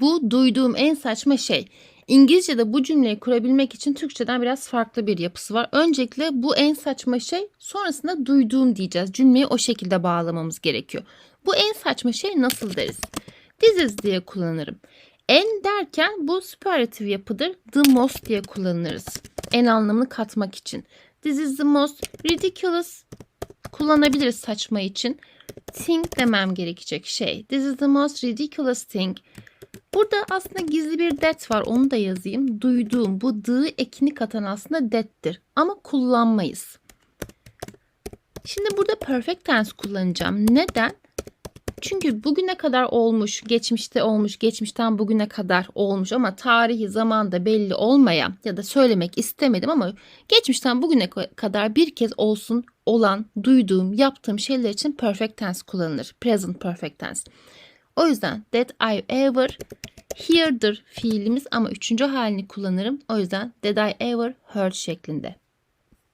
Bu duyduğum en saçma şey. İngilizce'de bu cümleyi kurabilmek için Türkçeden biraz farklı bir yapısı var. Öncelikle bu en saçma şey, sonrasında duyduğum diyeceğiz. Cümleyi o şekilde bağlamamız gerekiyor. Bu en saçma şey nasıl deriz? This is diye kullanırım. En derken bu süperlatif yapıdır. The most diye kullanırız. En anlamını katmak için. This is the most ridiculous kullanabiliriz saçma için. Thing demem gerekecek şey. This is the most ridiculous thing. Burada aslında gizli bir that var. Onu da yazayım. Duyduğum bu dı ekini katan aslında that'tir. Ama kullanmayız. Şimdi burada perfect tense kullanacağım. Neden? Çünkü bugüne kadar olmuş, geçmişte olmuş, geçmişten bugüne kadar olmuş ama tarihi zamanda belli olmayan ya da söylemek istemedim ama geçmişten bugüne kadar bir kez olsun olan, duyduğum, yaptığım şeyler için perfect tense kullanılır. Present perfect tense. O yüzden that I ever hear'dır fiilimiz ama üçüncü halini kullanırım. O yüzden did I ever heard şeklinde.